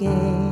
again.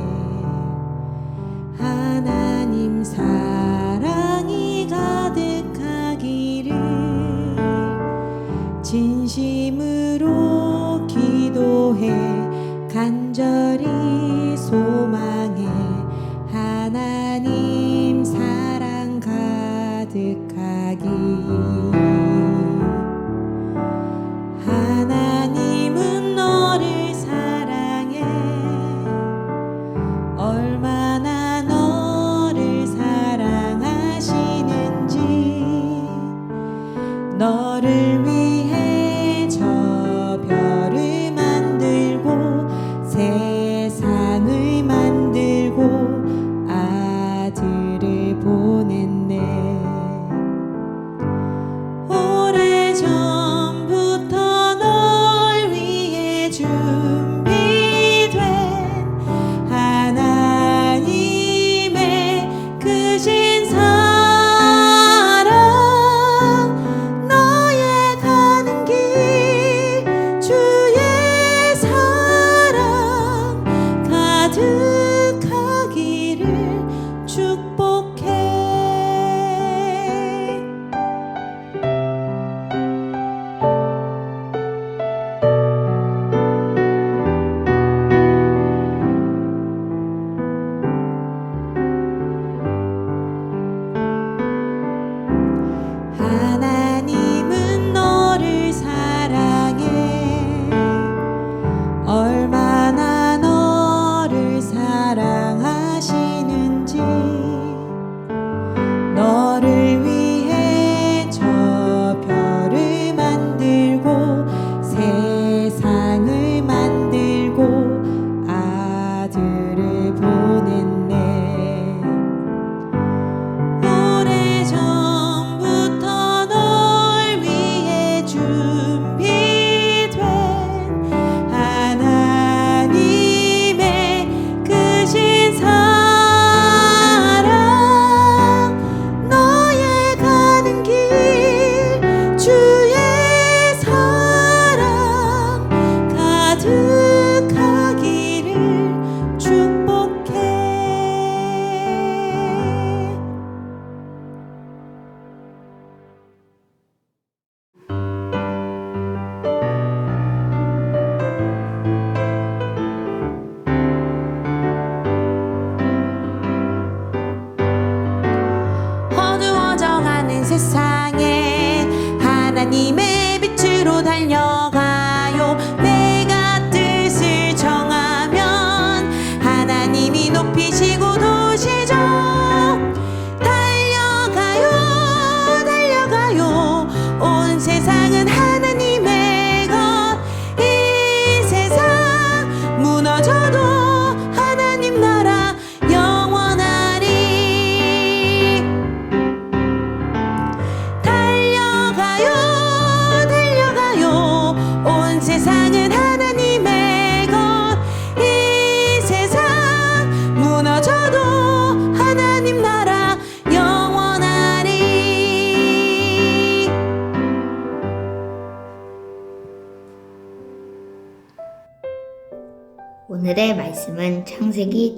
오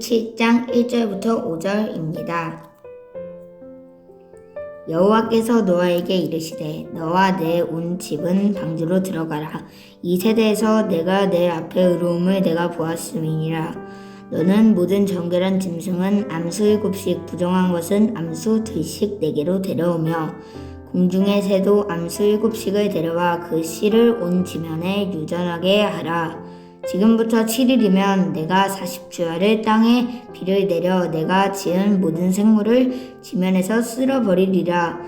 7장 1절부터 5절입니다. 여호와께서 노아에게 이르시되 너와 내 온 집은 방주로 들어가라. 이 세대에서 내가 내 앞에 의로움을 내가 보았음이니라. 너는 모든 정결한 짐승은 암수 일곱씩 부정한 것은 암수 둘씩 내게로 데려오며 공중의 새도 암수 일곱씩을 데려와 그 씨를 온 지면에 유전하게 하라 지금부터 7일이면 내가 40주야를 땅에 비를 내려 내가 지은 모든 생물을 지면에서 쓸어버리리라.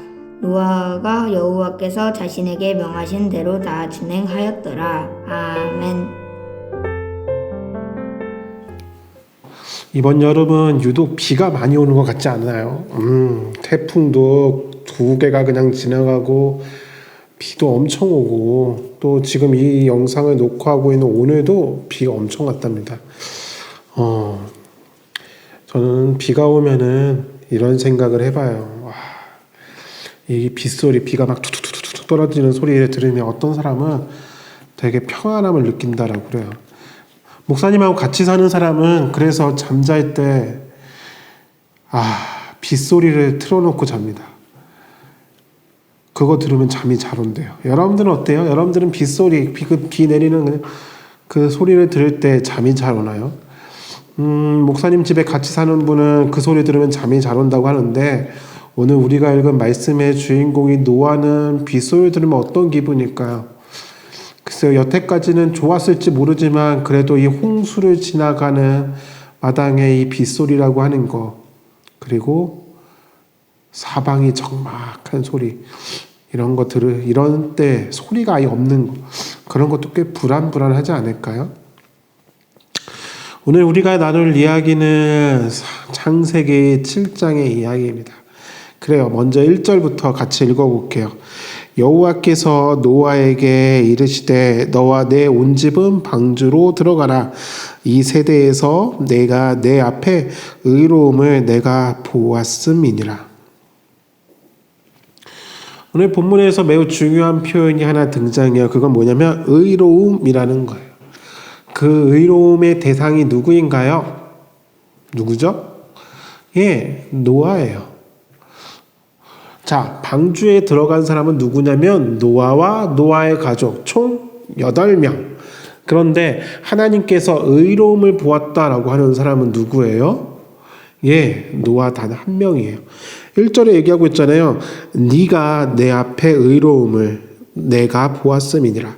노아가 여호와께서 자신에게 명하신 대로 다 준행하였더라. 아멘. 이번 여름은 유독 비가 많이 오는 것 같지 않나요? 음, 태풍도 두 개가 그냥 지나가고 비도 엄청 오고 또 지금 이 영상을 녹화하고 있는 오늘도 비가 엄청 왔답니다. 어, 저는 비가 오면은 이런 생각을 해봐요. 와, 이 빗소리, 비가 막 투투투투 떨어지는 소리를 들으면 어떤 사람은 되게 평안함을 느낀다라고 그래요. 목사님하고 같이 사는 사람은 그래서 잠잘 때, 아, 빗소리를 틀어놓고 잡니다. 그거 들으면 잠이 잘 온대요. 여러분들은 어때요? 여러분들은 빗소리, 비, 그, 비 내리는 그, 그 소리를 들을 때 잠이 잘 오나요? 음, 목사님 집에 같이 사는 분은 그 소리 들으면 잠이 잘 온다고 하는데, 오늘 우리가 읽은 말씀의 주인공이 노아는 빗소리 들으면 어떤 기분일까요? 글쎄요, 여태까지는 좋았을지 모르지만 그래도 이 홍수를 지나가는 마당의 이 빗소리라고 하는 거, 그리고 사방이 적막한 소리, 이런 거 들을, 이런 때 소리가 아예 없는 거, 그런 것도 꽤 불안불안하지 않을까요? 오늘 우리가 나눌 이야기는 창세기 7장의 이야기입니다. 그래요. 먼저 1절부터 같이 읽어볼게요. 여호와께서 노아에게 이르시되 너와 내 온 집은 방주로 들어가라. 이 세대에서 내가 내 앞에 의로움을 내가 보았음이니라. 오늘 본문에서 매우 중요한 표현이 하나 등장해요. 그건 뭐냐면 의로움이라는 거예요. 그 의로움의 대상이 누구인가요? 누구죠? 예, 노아예요. 자, 방주에 들어간 사람은 누구냐면 노아와 노아의 가족 총 8명. 그런데 하나님께서 의로움을 보았다라고 하는 사람은 누구예요? 예, 노아 단 한 명이에요. 1절에 얘기하고 있잖아요. 네가 내 앞에 의로움을 내가 보았음이니라.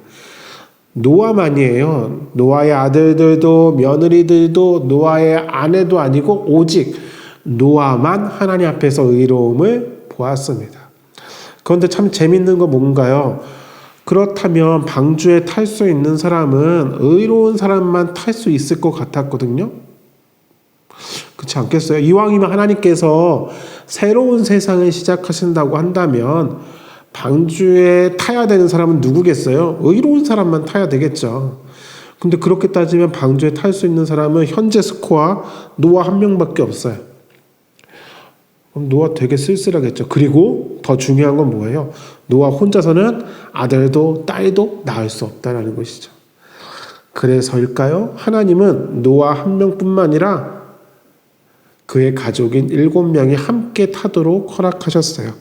노아만이에요. 노아의 아들들도 며느리들도 노아의 아내도 아니고 오직 노아만 하나님 앞에서 의로움을 보았습니다. 그런데 참 재밌는 건 뭔가요? 그렇다면 방주에 탈 수 있는 사람은 의로운 사람만 탈 수 있을 것 같았거든요. 그렇지 않겠어요? 이왕이면 하나님께서 새로운 세상을 시작하신다고 한다면 방주에 타야 되는 사람은 누구겠어요? 의로운 사람만 타야 되겠죠. 근데 그렇게 따지면 방주에 탈 수 있는 사람은 현재 스코어 노아 한 명밖에 없어요. 노아 되게 쓸쓸하겠죠. 그리고 더 중요한 건 뭐예요? 노아 혼자서는 아들도 딸도 낳을 수 없다라는 것이죠. 그래서일까요? 하나님은 노아 한 명뿐만 아니라 그의 가족인 일곱 명이 함께 타도록 허락하셨어요.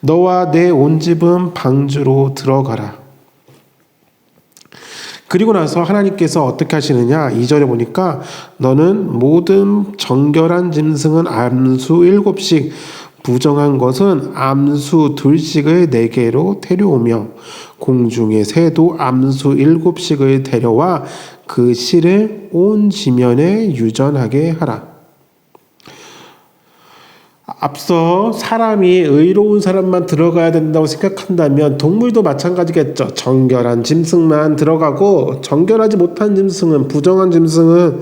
너와 내 온 집은 방주로 들어가라. 그리고 나서 하나님께서 어떻게 하시느냐? 2절에 보니까 너는 모든 정결한 짐승은 암수 일곱씩 부정한 것은 암수 둘씩을 네개로 데려오며 공중의 새도 암수 일곱씩을 데려와 그 씨를 온 지면에 유전하게 하라. 앞서 사람이 의로운 사람만 들어가야 된다고 생각한다면 동물도 마찬가지겠죠. 정결한 짐승만 들어가고 정결하지 못한 짐승은 부정한 짐승은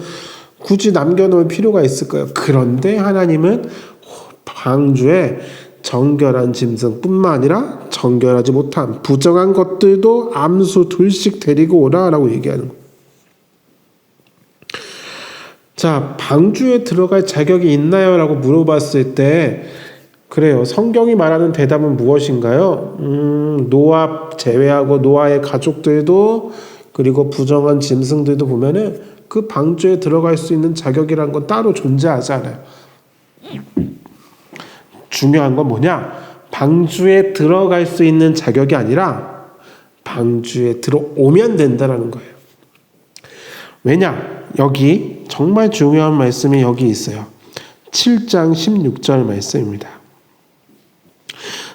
굳이 남겨놓을 필요가 있을까요? 그런데 하나님은 방주에 정결한 짐승뿐만 아니라 정결하지 못한 부정한 것들도 암수 둘씩 데리고 오라라고 얘기하는 거예요. 자, 방주에 들어갈 자격이 있나요? 라고 물어봤을 때, 그래요. 성경이 말하는 대답은 무엇인가요? 음, 노아 제외하고 노아의 가족들도, 그리고 부정한 짐승들도 보면은 그 방주에 들어갈 수 있는 자격이란 건 따로 존재하지 않아요. 중요한 건 뭐냐? 방주에 들어갈 수 있는 자격이 아니라 방주에 들어오면 된다라는 거예요. 왜냐? 여기 정말 중요한 말씀이 여기 있어요. 7장 16절 말씀입니다.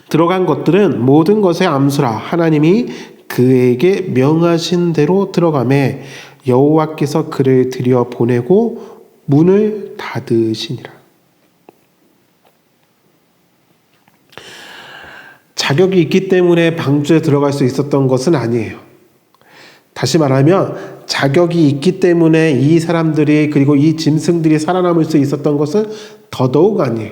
들어간 것들은 모든 것의 암수라 하나님이 그에게 명하신 대로 들어가매 여호와께서 그를 들여 보내고 문을 닫으시니라. 자격이 있기 때문에 방주에 들어갈 수 있었던 것은 아니에요. 다시 말하면 자격이 있기 때문에 이 사람들이 그리고 이 짐승들이 살아남을 수 있었던 것은 더더욱 아니에요.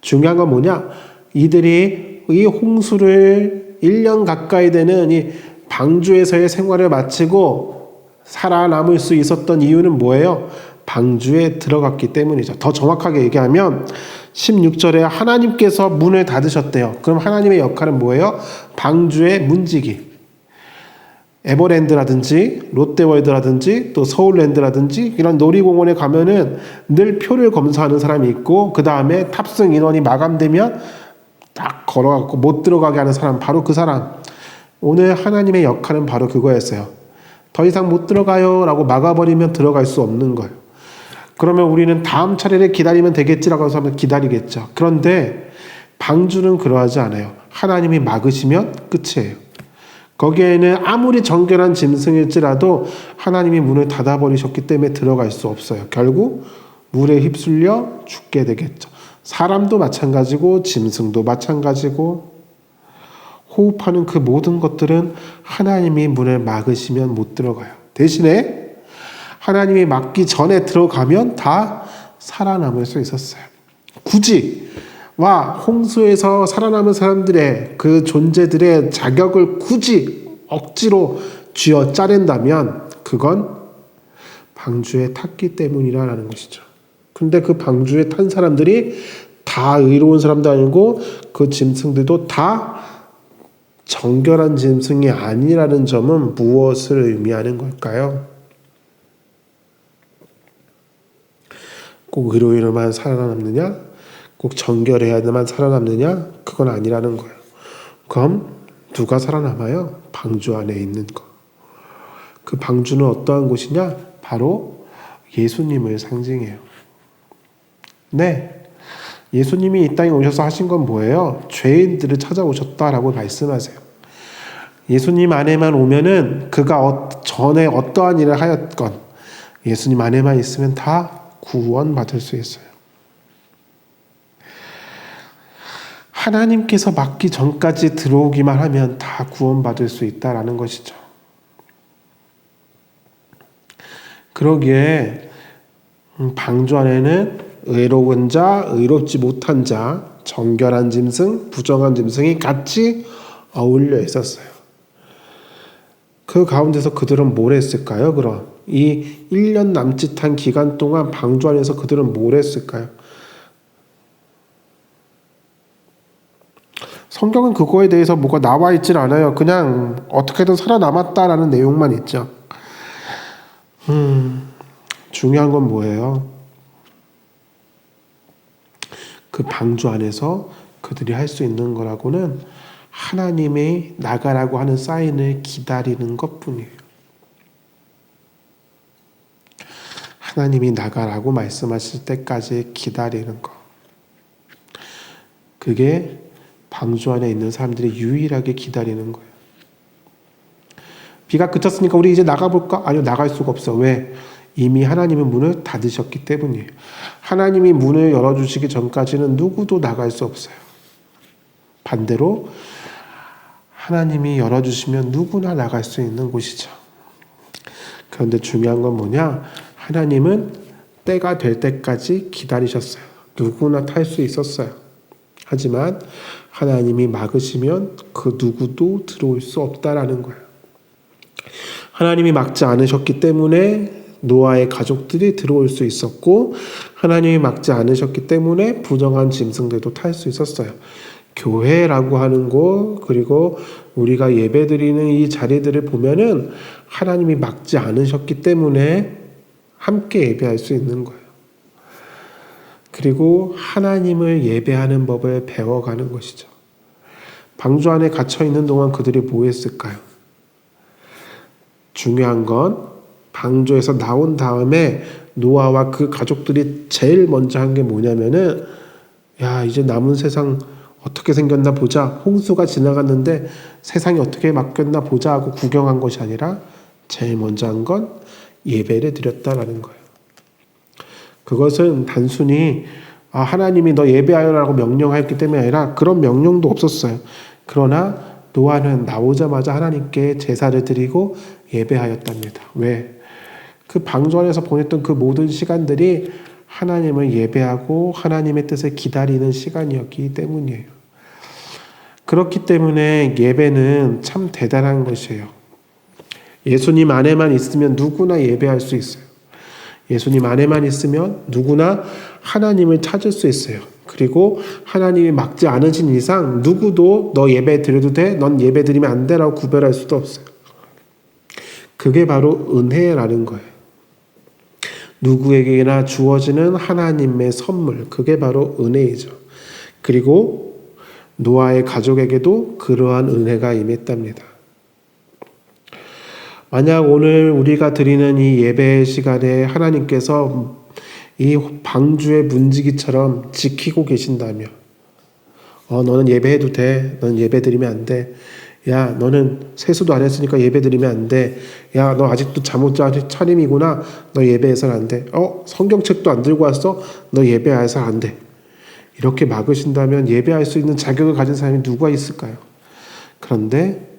중요한 건 뭐냐? 이들이 이 홍수를 1년 가까이 되는 이 방주에서의 생활을 마치고 살아남을 수 있었던 이유는 뭐예요? 방주에 들어갔기 때문이죠. 더 정확하게 얘기하면 16절에 하나님께서 문을 닫으셨대요. 그럼 하나님의 역할은 뭐예요? 방주의 문지기. 에버랜드라든지 롯데월드라든지 또 서울랜드라든지 이런 놀이공원에 가면은 늘 표를 검사하는 사람이 있고 그 다음에 탑승 인원이 마감되면 딱 걸어갖고 못 들어가게 하는 사람 바로 그 사람. 오늘 하나님의 역할은 바로 그거였어요. 더 이상 못 들어가요 라고 막아버리면 들어갈 수 없는 거예요 그러면 우리는 다음 차례를 기다리면 되겠지라고 해서 기다리겠죠. 그런데 방주는 그러하지 않아요. 하나님이 막으시면 끝이에요 거기에는 아무리 정결한 짐승일지라도 하나님이 문을 닫아버리셨기 때문에 들어갈 수 없어요. 결국 물에 휩쓸려 죽게 되겠죠. 사람도 마찬가지고 짐승도 마찬가지고 호흡하는 그 모든 것들은 하나님이 문을 막으시면 못 들어가요. 대신에 하나님이 막기 전에 들어가면 다 살아남을 수 있었어요. 굳이 와 홍수에서 살아남은 사람들의 그 존재들의 자격을 굳이 억지로 쥐어 짜낸다면 그건 방주에 탔기 때문이라는 것이죠. 근데 그 방주에 탄 사람들이 다 의로운 사람도 아니고 그 짐승들도 다 정결한 짐승이 아니라는 점은 무엇을 의미하는 걸까요? 꼭 의로이로만 살아남느냐? 꼭 정결해야만 살아남느냐? 그건 아니라는 거예요. 그럼 누가 살아남아요? 방주 안에 있는 거. 그 방주는 어떠한 곳이냐? 바로 예수님을 상징해요. 네. 예수님이 이 땅에 오셔서 하신 건 뭐예요? 죄인들을 찾아오셨다라고 말씀하세요. 예수님 안에만 오면은 그가 어, 전에 어떠한 일을 하였건 예수님 안에만 있으면 다 구원받을 수 있어요. 하나님께서 막기 전까지 들어오기만 하면 다 구원받을 수 있다라는 것이죠. 그러기에 음, 방주 안에는 의로운 자, 의롭지 못한 자, 정결한 짐승, 부정한 짐승이 같이 어울려 있었어요. 그 가운데서 그들은 뭘 했을까요? 그럼 이 1년 남짓한 기간 동안 방주 안에서 그들은 뭘 했을까요? 성경은 그거에 대해서 뭐가 나와 있질 않아요. 그냥 어떻게든 살아남았다라는 내용만 있죠. 음, 중요한 건 뭐예요? 그 방주 안에서 그들이 할 수 있는 거라고는 하나님의 나가라고 하는 사인을 기다리는 것 뿐이에요. 하나님이 나가라고 말씀하실 때까지 기다리는 거. 그게 방주 안에 있는 사람들이 유일하게 기다리는 거예요. 비가 그쳤으니까 우리 이제 나가볼까? 아니요, 나갈 수가 없어. 왜? 이미 하나님의 문을 닫으셨기 때문이에요. 하나님이 문을 열어주시기 전까지는 누구도 나갈 수 없어요. 반대로 하나님이 열어주시면 누구나 나갈 수 있는 곳이죠. 그런데 중요한 건 뭐냐? 하나님은 때가 될 때까지 기다리셨어요. 누구나 탈 수 있었어요. 하지만 하나님이 막으시면 그 누구도 들어올 수 없다라는 거예요. 하나님이 막지 않으셨기 때문에 노아의 가족들이 들어올 수 있었고 하나님이 막지 않으셨기 때문에 부정한 짐승들도 탈 수 있었어요. 교회라고 하는 곳 그리고 우리가 예배드리는 이 자리들을 보면은 하나님이 막지 않으셨기 때문에 함께 예배할 수 있는 거예요. 그리고 하나님을 예배하는 법을 배워가는 것이죠. 방주 안에 갇혀 있는 동안 그들이 뭐 했을까요? 중요한 건 방주에서 나온 다음에 노아와 그 가족들이 제일 먼저 한 게 뭐냐면은 야 이제 남은 세상 어떻게 생겼나 보자 홍수가 지나갔는데 세상이 어떻게 바뀌었나 보자 하고 구경한 것이 아니라 제일 먼저 한 건 예배를 드렸다라는 거예요. 그것은 단순히 아, 하나님이 너 예배하여라고 명령하였기 때문이 아니라 그런 명령도 없었어요. 그러나 노아는 나오자마자 하나님께 제사를 드리고 예배하였답니다. 왜? 그 방주 안에서 보냈던 그 모든 시간들이 하나님을 예배하고 하나님의 뜻을 기다리는 시간이었기 때문이에요. 그렇기 때문에 예배는 참 대단한 것이에요. 예수님 안에만 있으면 누구나 예배할 수 있어요. 예수님 안에만 있으면 누구나 하나님을 찾을 수 있어요. 그리고 하나님이 막지 않으신 이상 누구도 너 예배 드려도 돼? 넌 예배 드리면 안 돼 라고 구별할 수도 없어요. 그게 바로 은혜라는 거예요. 누구에게나 주어지는 하나님의 선물. 그게 바로 은혜이죠. 그리고 노아의 가족에게도 그러한 은혜가 임했답니다. 만약 오늘 우리가 드리는 이 예배 시간에 하나님께서 이 방주의 문지기처럼 지키고 계신다면, 어, 너는 예배해도 돼. 너는 예배 드리면 안 돼. 야, 너는 세수도 안 했으니까 예배 드리면 안 돼. 야, 너 아직도 잠못 차림이구나. 너 예배해서는 안 돼. 어, 성경책도 안 들고 왔어? 너 예배해서 안 돼. 이렇게 막으신다면 예배할 수 있는 자격을 가진 사람이 누가 있을까요? 그런데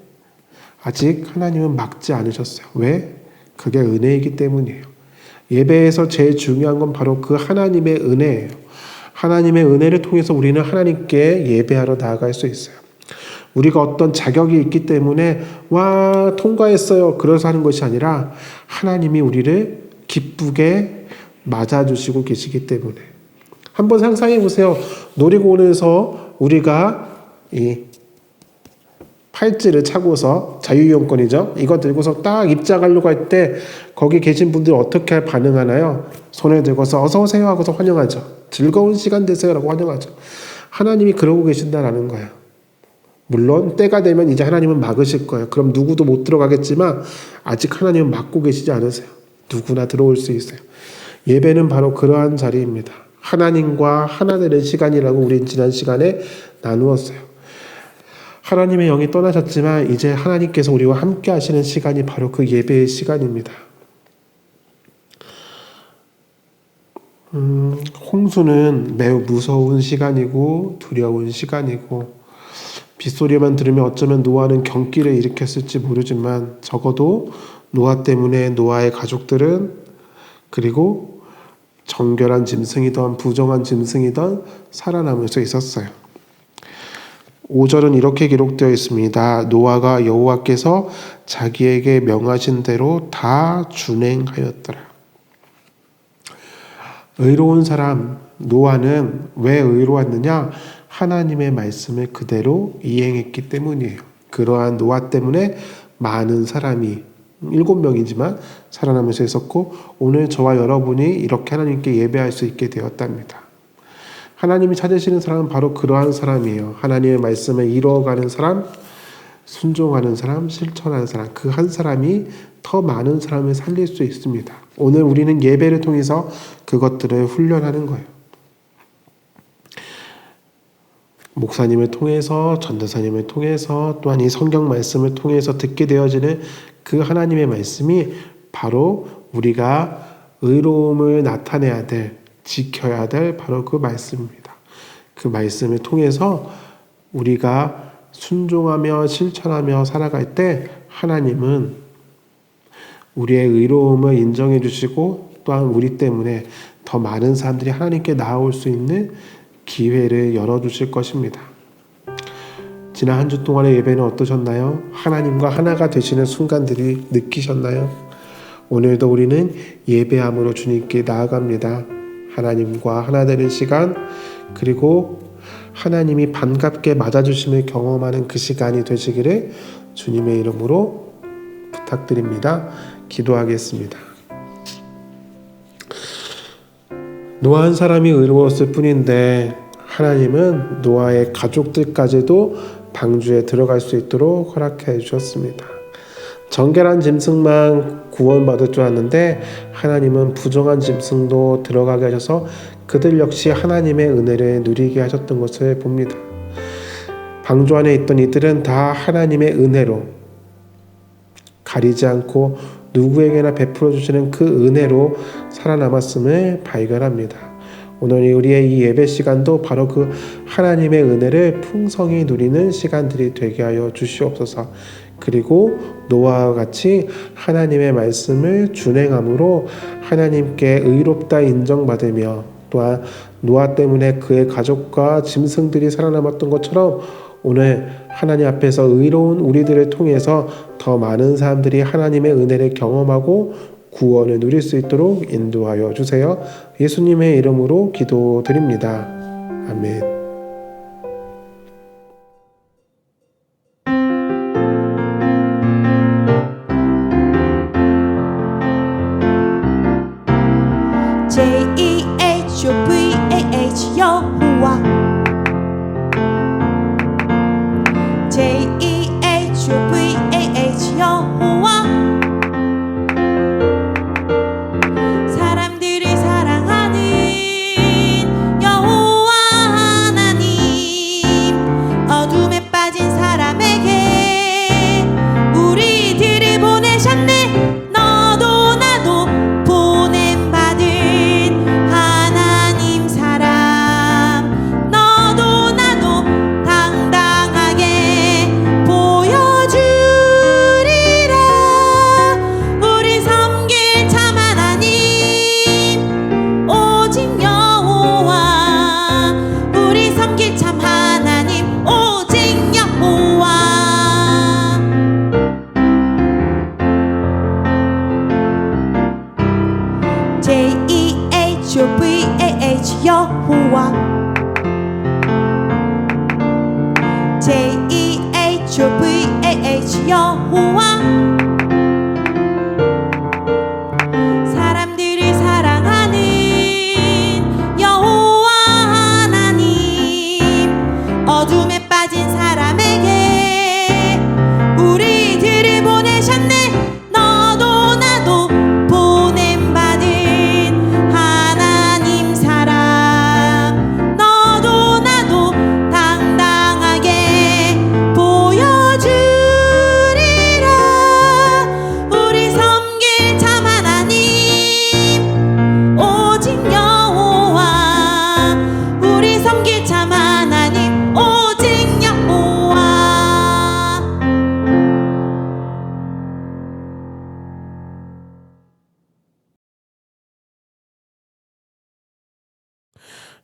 아직 하나님은 막지 않으셨어요. 왜? 그게 은혜이기 때문이에요. 예배에서 제일 중요한 건 바로 그 하나님의 은혜예요. 하나님의 은혜를 통해서 우리는 하나님께 예배하러 나아갈 수 있어요. 우리가 어떤 자격이 있기 때문에 와 통과했어요. 그래서 하는 것이 아니라 하나님이 우리를 기쁘게 맞아주시고 계시기 때문에 한번 상상해 보세요. 놀이공원에서 우리가 이 팔찌를 차고서 자유이용권이죠. 이거 들고서 딱 입장하려고 할 때 거기 계신 분들 어떻게 반응하나요? 손을 들고서 어서 오세요 하고서 환영하죠. 즐거운 시간 되세요라고 환영하죠. 하나님이 그러고 계신다라는 거예요. 물론 때가 되면 이제 하나님은 막으실 거예요. 그럼 누구도 못 들어가겠지만 아직 하나님은 막고 계시지 않으세요. 누구나 들어올 수 있어요. 예배는 바로 그러한 자리입니다. 하나님과 하나 되는 시간이라고 우린 지난 시간에 나누었어요. 하나님의 영이 떠나셨지만 이제 하나님께서 우리와 함께 하시는 시간이 바로 그 예배의 시간입니다. 음, 홍수는 매우 무서운 시간이고 두려운 시간이고 빗소리만 들으면 어쩌면 노아는 경기를 일으켰을지 모르지만 적어도 노아 때문에 노아의 가족들은 그리고 정결한 짐승이던 부정한 짐승이던 살아남을 수 있었어요. 5절은 이렇게 기록되어 있습니다. 노아가 여호와께서 자기에게 명하신 대로 다 준행하였더라. 의로운 사람 노아는 왜 의로웠느냐? 하나님의 말씀을 그대로 이행했기 때문이에요. 그러한 노아 때문에 많은 사람이 일곱 명이지만 살아나면서 있었고 오늘 저와 여러분이 이렇게 하나님께 예배할 수 있게 되었답니다. 하나님이 찾으시는 사람은 바로 그러한 사람이에요. 하나님의 말씀을 이루어가는 사람, 순종하는 사람, 실천하는 사람, 그 한 사람이 더 많은 사람을 살릴 수 있습니다. 오늘 우리는 예배를 통해서 그것들을 훈련하는 거예요. 목사님을 통해서, 전도사님을 통해서, 또한 이 성경 말씀을 통해서 듣게 되어지는 그 하나님의 말씀이 바로 우리가 의로움을 나타내야 될, 지켜야 될 바로 그 말씀입니다. 그 말씀을 통해서 우리가 순종하며 실천하며 살아갈 때 하나님은 우리의 의로움을 인정해 주시고 또한 우리 때문에 더 많은 사람들이 하나님께 나아올 수 있는 기회를 열어 주실 것입니다. 지난 한 주 동안의 예배는 어떠셨나요? 하나님과 하나가 되시는 순간들이 느끼셨나요? 오늘도 우리는 예배함으로 주님께 나아갑니다. 하나님과 하나 되는 시간, 그리고 하나님이 반갑게 맞아주심을 경험하는 그 시간이 되시기를 주님의 이름으로 부탁드립니다. 기도하겠습니다. 노아 한 사람이 의로웠을 뿐인데 하나님은 노아의 가족들까지도 방주에 들어갈 수 있도록 허락해 주셨습니다. 정결한 짐승만 구원받을 줄 알았는데 하나님은 부정한 짐승도 들어가게 하셔서 그들 역시 하나님의 은혜를 누리게 하셨던 것을 봅니다. 방주 안에 있던 이들은 다 하나님의 은혜로 가리지 않고 누구에게나 베풀어 주시는 그 은혜로 살아남았음을 발견합니다. 오늘 우리의 이 예배 시간도 바로 그 하나님의 은혜를 풍성히 누리는 시간들이 되게 하여 주시옵소서. 그리고 노아와 같이 하나님의 말씀을 준행함으로 하나님께 의롭다 인정받으며 또한 노아 때문에 그의 가족과 짐승들이 살아남았던 것처럼 오늘 하나님 앞에서 의로운 우리들을 통해서 더 많은 사람들이 하나님의 은혜를 경험하고 구원을 누릴 수 있도록 인도하여 주세요. 예수님의 이름으로 기도드립니다. 아멘. J E H O V A H，Your。